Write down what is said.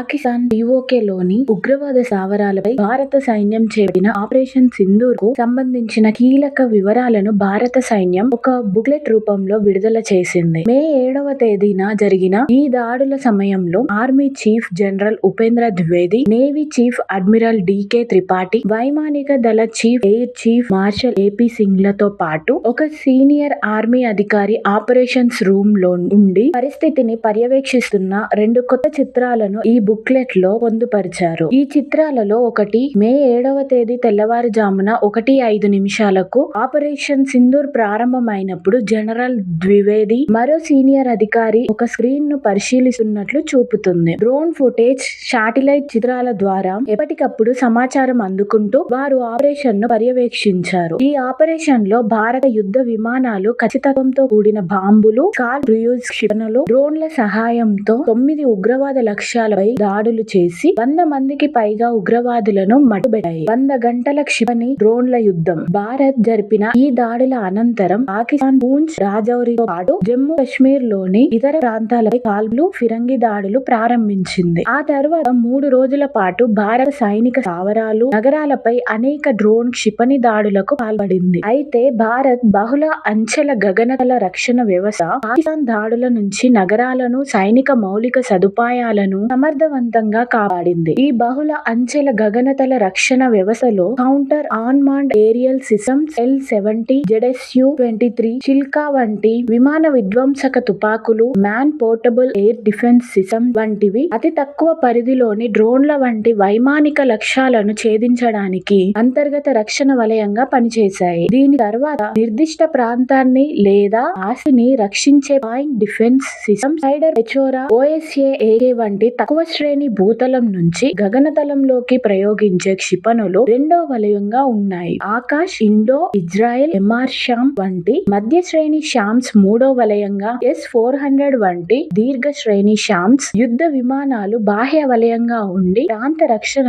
పాకిస్తాన్ పీఓకేలోని ఉగ్రవాద స్థావరాలపై భారత సైన్యం చేపట్టిన ఆపరేషన్ సింధూర్కు సంబంధించిన కీలక వివరాలను భారత సైన్యం ఒక బుక్లెట్ రూపంలో విడుదల చేసింది. మే ఏడవ తేదీన జరిగిన ఈ దాడుల సమయంలో army chief general Upendra Dwivedi, navy chief admiral DK Tripathi, వైమానిక దళ chief air chief marshal AP సింగ్లతో పాటు ఒక సీనియర్ ఆర్మీ అధికారి ఆపరేషన్స్ రూమ్లో ఉండి పరిస్థితిని పర్యవేక్షిస్తున్న రెండు కొత్త చిత్రాలను ఈ బుక్లెట్లో పొందుపరిచారు. ఈ చిత్రాలలో ఒకటి మే ఏడవ తేదీ తెల్లవారుజామున ఒకటి ఐదు నిమిషాలకు ఆపరేషన్ సింధూర్ ప్రారంభమైనప్పుడు జనరల్ ద్వివేది, మరో సీనియర్ అధికారి ఒక స్క్రీన్ను పరిశీలిస్తున్నట్లు చూపుతుంది. డ్రోన్ ఫుటేజ్, శాటిలైట్ చిత్రాల ద్వారా ఎప్పటికప్పుడు సమాచారం అందుకుంటూ వారు ఆపరేషన్ను పర్యవేక్షించారు. ఈ ఆపరేషన్లో భారత యుద్ధ విమానాలు ఖచ్చితత్వంతో కూడిన బాంబులు, కార్ క్రూయిజ్ క్షిపణులు, డ్రోన్ల సహాయంతో తొమ్మిది ఉగ్రవాద లక్ష్యాలపై దాడులు చేసి వంద మందికి పైగా ఉగ్రవాదులను మట్టుబెట్టాయి. వంద గంటల క్షిపణి డ్రోన్ల యుద్ధం భారత్ జరిపిన ఈ దాడుల అనంతరం పాకిస్తాన్ పూంచ్, రాజౌరితో పాటు జమ్మూ కశ్మీర్లోని ఇతర ప్రాంతాలపై కాల్పులు, ఫిరంగి దాడులు ప్రారంభించింది. ఆ తర్వాత మూడు రోజుల పాటు భారత సైనిక స్థావరాలు, నగరాలపై అనేక డ్రోన్, క్షిపణి దాడులకు పాల్పడింది. అయితే భారత్ బహుళ అంచెల గగనతల రక్షణ వ్యవస్థ పాకిస్తాన్ దాడుల నుంచి నగరాలను, సైనిక మౌలిక సదుపాయాలను సమర్థవంతంగా కాపాడింది. ఈ బహుళ అంచెల గగనతల రక్షణ వ్యవస్థలో counter unmanned aerial systems, L seventy, ZSU twenty three, Shilka వంటి విమాన విధ్వంసక తుపాకులు, man portable air defence system వంటివి అతి తక్కువ పరిధిలోని డ్రోన్ల వంటి వైమానిక లక్ష్యాలను ఛేదించడానికి అంతర్గత రక్షణ వలయంగా పనిచేశాయి. దీని తర్వాత నిర్దిష్ట ప్రాంతాన్ని లేదా ఆస్తిని రక్షించే పాయింట్ డిఫెన్స్ సిస్టమ్ సైడర్ హెచోరా ఓఎస్ఏ-ఏకే వంటి తక్కువ శ్రేణి భూతలం నుంచి గగనతలంలోకి ప్రయోగించే క్షిపణులు రెండో వలయంగా ఉన్నాయి. ఆకాష్ ఇండో ఇజ్రాయెల్, ఎమ్మార్శామ్ వంటి మధ్య శ్రేణి శామ్స్ మూడో వలయంగా, ఎస్ ఫోర్ హండ్రెడ్ వంటి దీర్ఘ శ్రేణి శామ్స్ యుద్ధ విమానాలు బాహ్య వలయంగా ఉండి ప్రాంత రక్షణ